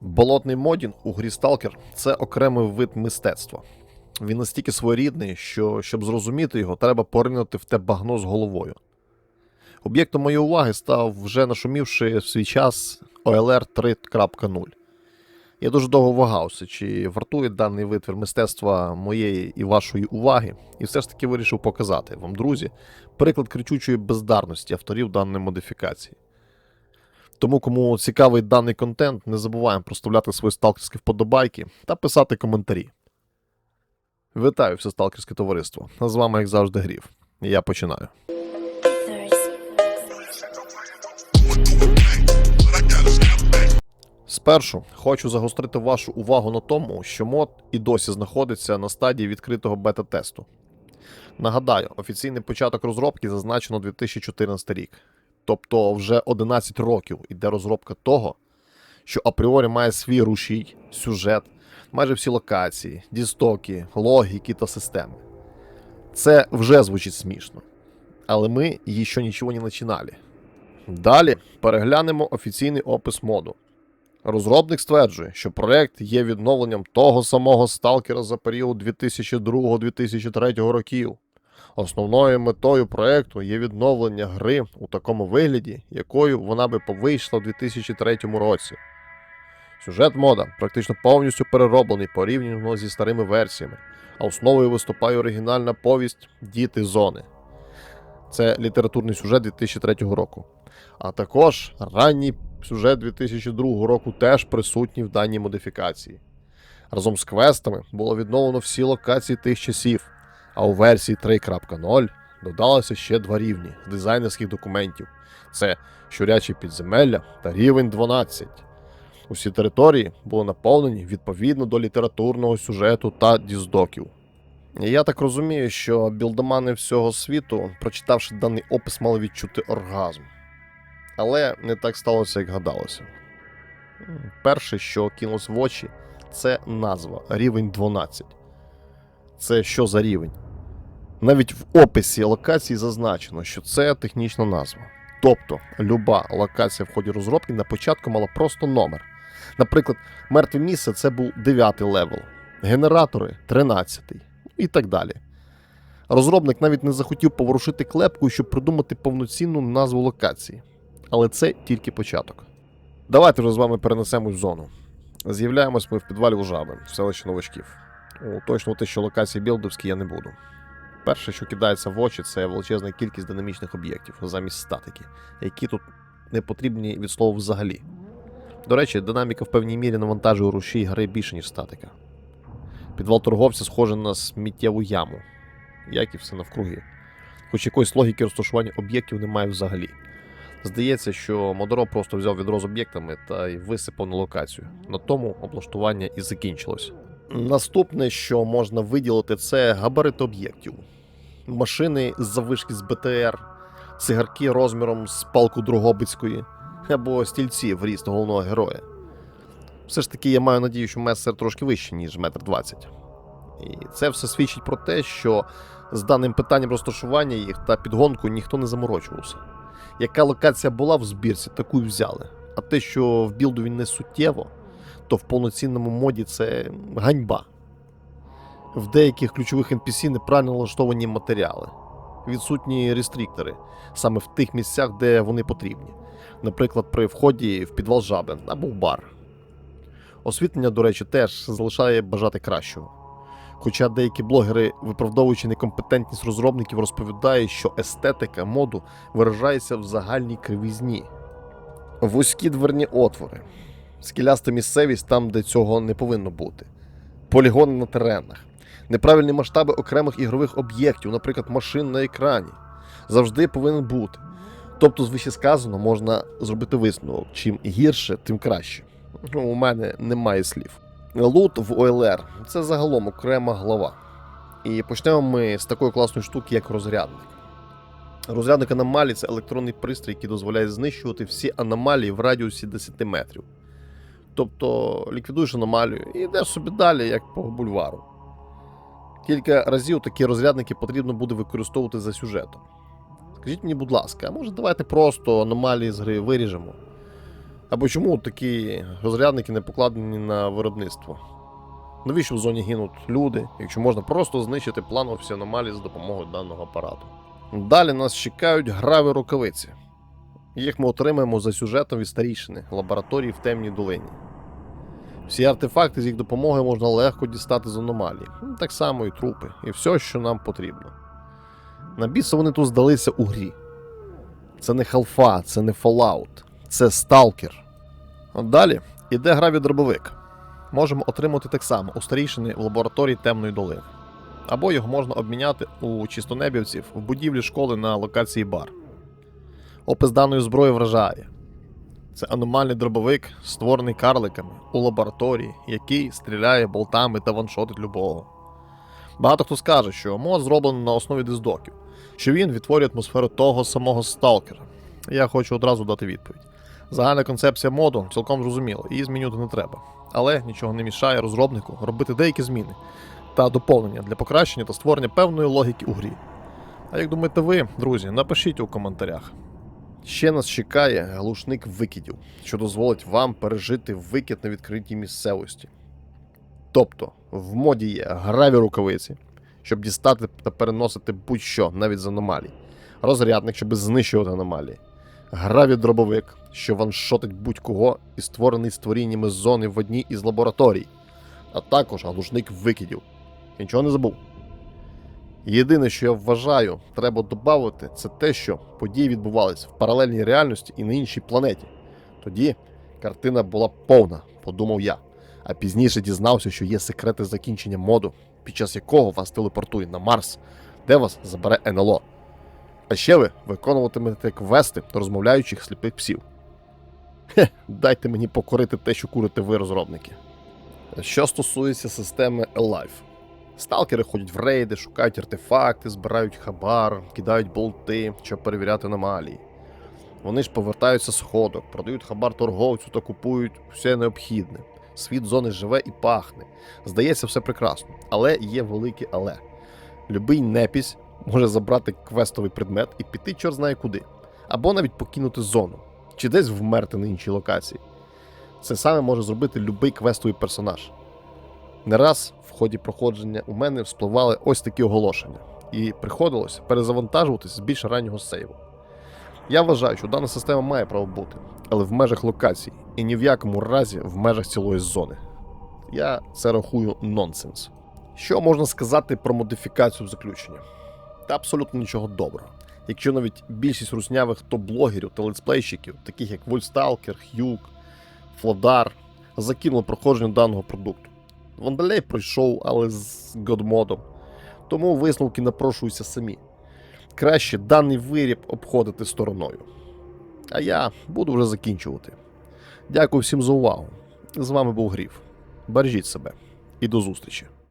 Болотний модінг у грі Stalker – це окремий вид мистецтва. Він настільки своєрідний, що щоб зрозуміти його, треба поринути в те багно з головою. Об'єктом моєї уваги став вже нашумівши в свій час OLR 3.0. Я дуже довго вагався, чи вартує даний витвір мистецтва моєї і вашої уваги, і все ж таки вирішив показати вам, друзі, приклад кричучої бездарності авторів даної модифікації. Тому, кому цікавий даний контент, не забуваємо проставляти свої сталкерські вподобайки та писати коментарі. Вітаю все сталкерське товариство. З вами, як завжди, Грів. Я починаю. Спершу хочу загострити вашу увагу на тому, що мод і досі знаходиться на стадії відкритого бета-тесту. Нагадаю, офіційний початок розробки зазначено 2014 рік. Тобто вже 11 років іде розробка того, що апріорі має свій рушій, сюжет, майже всі локації, дістоки, логіки та системи. Це вже звучить смішно. Але ми ще нічого не починали. Далі переглянемо офіційний опис моду. Розробник стверджує, що проект є відновленням того самого сталкера за період 2002-2003 років. Основною метою проекту є відновлення гри у такому вигляді, якою вона би повийшла у 2003 році. Сюжет мода практично повністю перероблений порівняно зі старими версіями, а основою виступає оригінальна повість Діти зони. Це літературний сюжет 2003 року. А також ранній сюжет 2002 року теж присутній в даній модифікації. Разом з квестами було відновлено всі локації тих часів, а у версії 3.0 додалося ще два рівні з дизайнерських документів: це щурячі підземелля та рівень 12. Усі території були наповнені відповідно до літературного сюжету та діздоків. Я так розумію, що білдомани всього світу, прочитавши даний опис, мали відчути оргазм. Але не так сталося, як гадалося. Перше, що кинулось в очі, це назва рівень 12. Це що за рівень? Навіть в описі локації зазначено, що це технічна назва. Тобто, люба локація в ході розробки на початку мала просто номер. Наприклад, мертве місце це був 9 левел, генератори 13 і так далі. Розробник навіть не захотів поворушити клепку, щоб придумати повноцінну назву локації. Але це тільки початок. Давайте вже з вами перенесемось в зону. З'являємось ми в підвалі у жаби, в селищі новачків. Уточнювати, що локації білдовські я не буду. Перше, що кидається в очі, це величезна кількість динамічних об'єктів замість статики, які тут не потрібні від слова взагалі. До речі, динаміка в певній мірі навантажує рушій гри більше, ніж статика. Підвал торговця схожий на сміттєву яму, як і все навкруги. Хоч якоїсь логіки розташування об'єктів немає взагалі. Здається, що Модоро просто взяв відро з об'єктами та й висипав на локацію. На тому облаштування і закінчилось. Наступне, що можна виділити, це габарит об'єктів. Машини з завишки з БТР, цигарки розміром з палку Другобицької, або стільці в ріст головного героя. Все ж таки, я маю надію, що месер трошки вищий, ніж метр двадцять. І це все свідчить про те, що з даним питанням розташування їх та підгонку ніхто не заморочувався. Яка локація була в збірці, таку й взяли. А те, що в білду він не суттєво, то в повноцінному моді це ганьба. В деяких ключових NPC неправильно налаштовані матеріали, відсутні рестріктори саме в тих місцях, де вони потрібні. Наприклад, при вході в підвал жаби або в бар. Освітлення, до речі, теж залишає бажати кращого. Хоча деякі блогери, виправдовуючи некомпетентність розробників, розповідають, що естетика моду виражається в загальній кривізні. Вузькі дверні отвори, скеляста місцевість там, де цього не повинно бути, полігони на теренах, неправильні масштаби окремих ігрових об'єктів, наприклад, машин на екрані, завжди повинен бути. Тобто, з вищесказано можна зробити висновок: чим гірше, тим краще. Ну, у мене немає слів. Лут в ОЛР це загалом окрема глава. І почнемо ми з такої класної штуки, як розрядник. Розрядник аномалій це електронний пристрій, який дозволяє знищувати всі аномалії в радіусі 10 метрів. Тобто ліквідуєш аномалію і йдеш собі далі, як по бульвару. Кілька разів такі розрядники потрібно буде використовувати за сюжетом. Скажіть мені, будь ласка, а може давайте просто аномалії з гри виріжемо? Або чому такі розрядники не покладені на виробництво? Навіщо в зоні гинуть люди, якщо можна просто знищити планові всі аномалії за допомогою даного апарату? Далі нас чекають граві рукавиці. Їх ми отримаємо за сюжетом від старішини лабораторії в темній долині. Всі артефакти з їх допомогою можна легко дістати з аномалії. Так само і трупи, і все, що нам потрібно. На біса вони тут здалися у грі. Це не халфа, це не Fallout, це сталкер. Далі іде граві дробовик. Можемо отримати так само у старішини в лабораторії темної долини. Або його можна обміняти у чистонебівців в будівлі школи на локації бар. Опис даної зброї вражає. Це аномальний дробовик, створений карликами у лабораторії, який стріляє болтами та ваншотить любого. Багато хто скаже, що мод зроблено на основі диздоків, що він відтворює атмосферу того самого сталкера. Я хочу одразу дати відповідь. Загальна концепція моду цілком зрозуміла, її змінювати не треба. Але нічого не мішає розробнику робити деякі зміни та доповнення для покращення та створення певної логіки у грі. А як думаєте ви, друзі, напишіть у коментарях. Ще нас чекає глушник викидів, що дозволить вам пережити викид на відкритій місцевості. Тобто, в моді є граві рукавиці, щоб дістати та переносити будь-що навіть з аномалій, розрядник, щоб знищувати аномалії, граві дробовик, що ваншотить будь-кого і створений створіннями зони в одній із лабораторій, а також глушник викидів. Я Нічого не забув. Єдине, що я вважаю, треба додати, це те, що події відбувались в паралельній реальності і на іншій планеті. Тоді картина була повна, подумав я. А пізніше дізнався, що є секрети закінчення моду, під час якого вас телепортує на Марс, де вас забере НЛО. А ще ви виконуватимете квести до розмовляючих сліпих псів. Хе, дайте мені покорити те, що курите ви, розробники. Що стосується системи Alive. Сталкери ходять в рейди, шукають артефакти, збирають хабар, кидають болти, щоб перевіряти аномалії. Вони ж повертаються з ходок, продають хабар торговцю та купують все необхідне. Світ зони живе і пахне. Здається, все прекрасно. Але є велике але. Любий непісь може забрати квестовий предмет і піти чор знає куди. Або навіть покинути зону, чи десь вмерти на іншій локації. Це саме може зробити любий квестовий персонаж. Не раз в ході проходження у мене вспливали ось такі оголошення, і приходилось перезавантажуватись з більш раннього сейву. Я вважаю, що дана система має право бути, але в межах локацій і ні в якому разі в межах цілої зони. Я це рахую нонсенс. Що можна сказати про модифікацію заключення? Та абсолютно нічого доброго. Якщо навіть більшість руснявих топ-блогерів та летсплейщиків, таких як Вольсталкер, Х'юк, Флодар, закинули проходження даного продукту. Вандалей пройшов, але з годмодом. Тому висновки напрошуються самі. Краще даний виріб обходити стороною. А я буду вже закінчувати. Дякую всім за увагу. З вами був Гріф. Бережіть себе і до зустрічі!